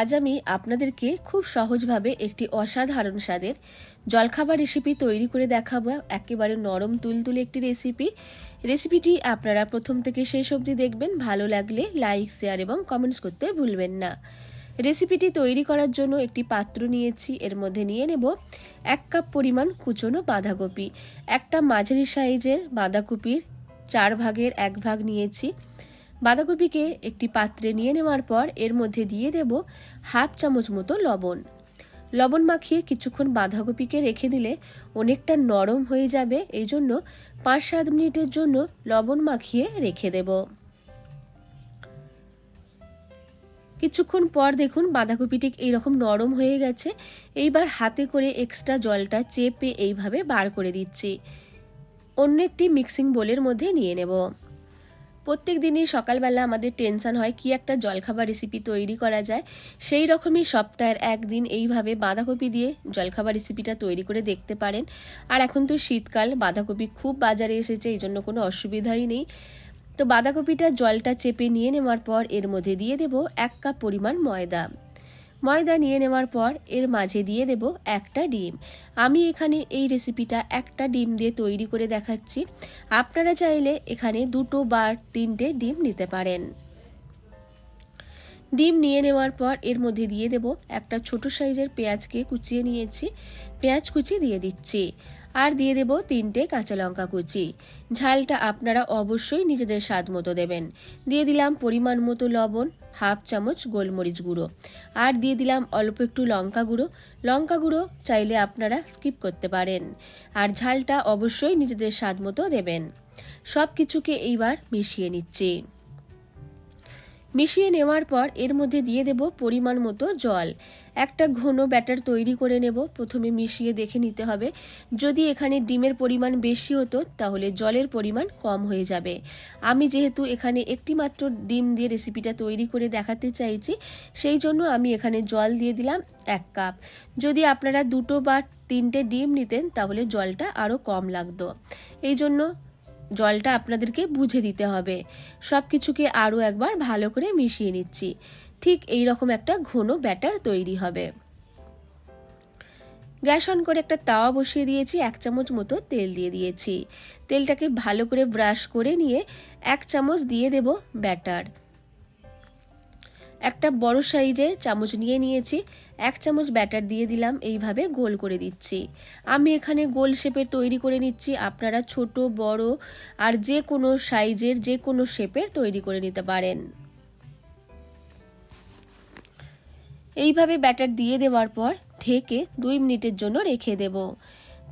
আজ আমি আপনাদেরকে খুব সহজভাবে একটি অসাধারণ স্বাদের জলখাবার রেসিপি তৈরি করে দেখাবো। একেবারে নরম তুলতুলে একটি রেসিপি রেসিপিটি আপনারা প্রথম থেকে শেষ অবধি দেখবেন। ভালো লাগলে লাইক শেয়ার এবং কমেন্টস করতে ভুলবেন না। রেসিপিটি তৈরি করার জন্য একটি পাত্র নিয়েছি। এর মধ্যে নিয়ে নেব এক কাপ পরিমাণ কুচনো বাঁধাকপি, একটা মাঝারি সাইজের বাঁধাকপির চার ভাগের এক ভাগ নিয়েছি। বাঁধাকপিকে একটি পাত্রে নিয়ে নেওয়ার পর এর মধ্যে দিয়ে দেব হাফ চামচ মতো লবণ। লবণ মাখিয়ে কিছুক্ষণ বাঁধাকপিকে রেখে দিলে অনেকটা নরম হয়ে যাবে, এই জন্য পাঁচ সাত মিনিটের জন্য লবণ মাখিয়ে রেখে দেব। কিছুক্ষণ পর দেখুন বাঁধাকপিটি এইরকম নরম হয়ে গেছে। এইবার হাতে করে এক্সট্রা জলটা চেপে এইভাবে বার করে দিচ্ছি। অন্য একটি মিক্সিং বোলের মধ্যে নিয়ে নেব। প্রত্যেক দিনই সকালবেলা আমাদের টেনশন হয় কি একটা জলখাবার রেসিপি তৈরি করা যায়। সেই রকমই সপ্তাহের একদিন এইভাবে বাঁধাকপি দিয়ে জলখাবার রেসিপিটা তৈরি করে দেখতে পারেন। আর এখন তো শীতকাল, বাঁধাকপি খুব বাজারে এসেছে, এই জন্য কোনো অসুবিধাই নেই। তো বাঁধাকপিটা জলটা চেপে নিয়ে নেওয়ার পর এর মধ্যে দিয়ে দেব এক কাপ পরিমাণ ময়দা। ময়দা নিয়ে নেওয়ার পর এর মাঝে দিয়ে দেব একটা ডিম। আমি এখানে এই রেসিপিটা একটা ডিম দিয়ে তৈরি করে দেখাচ্ছি। আপনারা চাইলে এখানে দুটো বা তিনটে ডিম নিতে পারেন। ডিম নিয়ে নেওয়ার পর এর মধ্যে দিয়ে দেব একটা ছোট সাইজের পেঁয়াজকে কুচিয়ে নিয়েছি। পেঁয়াজ কুচি দিয়ে দিচ্ছি। আর দিয়ে দেব তিনটে কাঁচা লঙ্কা কুচি। ঝালটা আপনারা অবশ্যই নিজেদের স্বাদ মতো দেবেন। দিয়ে দিলাম পরিমাণ মতো লবণ, হাফ চামচ গোলমরিচ গুঁড়ো। আর দিয়ে দিলাম অল্প একটু লঙ্কা গুঁড়ো। লঙ্কা গুঁড়ো চাইলে আপনারা স্কিপ করতে পারেন। আর ঝালটা অবশ্যই নিজেদের স্বাদ মতো দেবেন। সব কিছুকে এইবার মিশিয়ে নিচ্ছি। মিশিয়ে নেওয়ার পর এর মধ্যে দিয়ে দেব পরিমাণ মতো জল। একটা ঘন ব্যাটার তৈরি করে নেব। প্রথমে মিশিয়ে দেখে নিতে হবে। যদি এখানে ডিমের পরিমাণ বেশি হতো, তাহলে জলের পরিমাণ কম হয়ে যাবে। আমি যেহেতু এখানে একটি মাত্র ডিম দিয়ে রেসিপিটা তৈরি করে দেখাতে চাইছি, সেই জন্য আমি এখানে জল দিয়ে দিলাম এক কাপ। যদি আপনারা দুটো বা তিনটে ডিম নিতেন, তাহলে জলটা আরও কম লাগতো। এই জন্য জলটা আপনাদেরকে বুঝে দিতে হবে। সব কিছুকে আরও একবার ভালো করে মিশিয়ে নিচ্ছি। ঠিক এই রকম একটা ঘন ব্যাটার তৈরি হবে। গ্যাস অন করে একটা তাওয়া বসিয়ে দিয়েছি, এক চামচ মতো তেল দিয়ে দিয়েছি। তেলটাকে ভালো করে ব্রাশ করে নিয়ে এক চামচ দিয়ে দেব ব্যাটার। একটা বড় সাইজের চামচ নিয়ে নিয়েছি, এক চামচ ব্যাটার দিয়ে দিলাম, এইভাবে গোল করে দিচ্ছি। আমি এখানে গোল শেপের তৈরি করে নিচ্ছি, আপনারা ছোট, বড় আর যে কোনো সাইজের যে কোনো শেপের তৈরি করে নিতে পারেন। এইভাবে ব্যাটার দিয়ে দেওয়ার পর ঢেকে দুই মিনিটের জন্য রেখে দেব।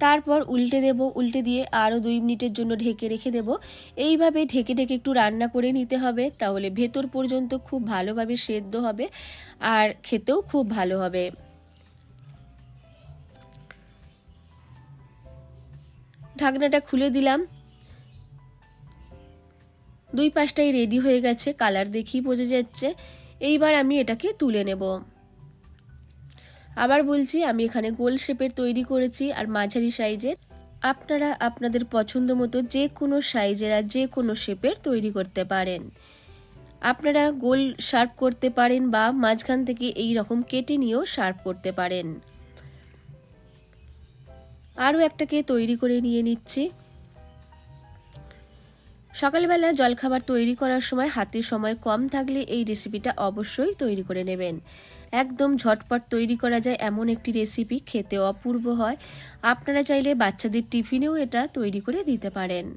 তারপর উল্টে দেব, উল্টে দিয়ে আরও দুই মিনিটের জন্য ঢেকে রেখে দেব। এইভাবে ঢেকে ঢেকে একটু রান্না করে নিতে হবে, তাহলে ভেতর পর্যন্ত খুব ভালোভাবে সেদ্ধ হবে আর খেতেও খুব ভালো হবে। ঢাকনাটা খুলে দিলাম। দুই পাশটাই রেডি হয়ে গেছে, কালার দেখেই বোঝা যাচ্ছে। এইবার আমি এটাকে তুলে নেব। আবার বলছি, আমি এখানে গোল শেপের তৈরি করেছি আর মাঝারি সাইজের। আপনারা আপনাদের পছন্দ মতো যে কোনো সাইজের আর যে কোনো শেপের তৈরি করতে পারেন। আপনারা গোল শার্প করতে পারেন বা মাঝখান থেকে এই রকম কেটে নিয়েও শার্প করতে পারেন। আরও একটাকে তৈরি করে নিয়ে নিচ্ছি। সকালবেলা জলখাবার তৈরি করার সময়, হাতে সময় কম থাকলে এই রেসিপিটা অবশ্যই তৈরি করে নেবেন। একদম ঝটপট তৈরি করা যায় এমন একটি রেসিপি খেতে অপূর্ব হয়। আপনারা চাইলে বাচ্চাদের টিফিনেও এটা তৈরি করে দিতে পারেন।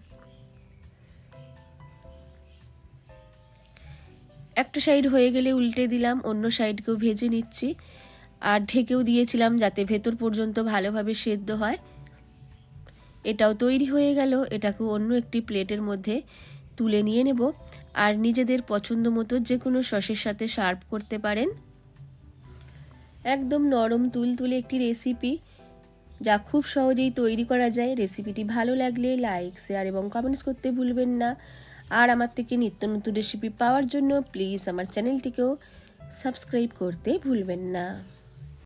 একটা সাইড হয়ে গেলে উল্টে দিলাম, অন্য সাইডকেও ভেজে নিচ্ছি। আর ঢেকেও দিয়েছিলাম যাতে ভেতর পর্যন্ত ভালোভাবে সেদ্ধ হয়। এটাও তৈরি হয়ে গেল এটাকে অন্য একটি প্লেটের মধ্যে তুলে নিয়ে নেব। আর নিজেদের পছন্দ মতো যে কোনো সসের সাথে সার্ভ করতে পারেন। একদম নরম তুলতুলে একটি রেসিপি যা খুব সহজেই তৈরি করা যায়। রেসিপিটি ভালো লাগলে লাইক শেয়ার এবং কমেন্টস করতে ভুলবেন না। আর আমার থেকে নিত্য নতুন রেসিপি পাওয়ার জন্য প্লিজ আমার চ্যানেলটিকেও সাবস্ক্রাইব করতে ভুলবেন না।